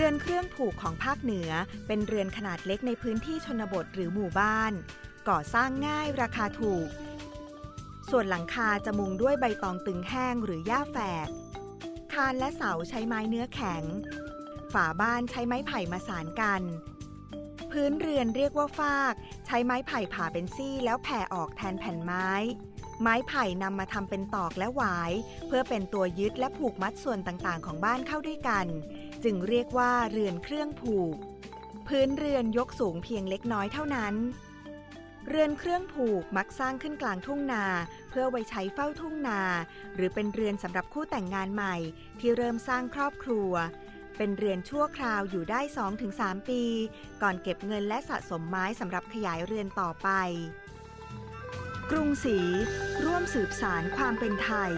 เครื่องผูกของภาคเหนือ เป็นเรือนขนาดเล็กในพื้นที่ชนบทหรือหมู่บ้าน ก่อสร้างง่ายราคาถูก ส่วนหลังคาจะมุงด้วยใบตองตึงแห้งหรือหญ้าแฝก คานและเสาใช้ไม้เนื้อแข็ง ฝาบ้านใช้ไม้ไผ่มาสานกัน พื้นเรือนเรียกว่าฟาก ใช้ไม้ไผ่ผ่าเป็นซี่แล้วแผ่ออกแทนแผ่นไม้ไม้ไผ่นำมาทำเป็นตอกและหวาย เพื่อเป็นตัวยึดและผูกมัดส่วนต่างๆ ของบ้านเข้าด้วยกัน จึงเรียกว่าเรือนเครื่องผูก พื้นเรือนยกสูงเพียงเล็กน้อยเท่านั้น เรือนเครื่องผูกมักสร้างขึ้นกลางทุ่งนา เพื่อไว้ใช้เฝ้าทุ่งนา หรือเป็นเรือนสำหรับคู่แต่งงานใหม่ ที่เริ่มสร้างครอบครัว เป็นเรือนชั่วคราวอยู่ได้ 2-3 ปี ก่อนเก็บเงินและสะสมไม้สำหรับขยายเรือนต่อไป กรุงศรีร่วมสืบสารความเป็นไทย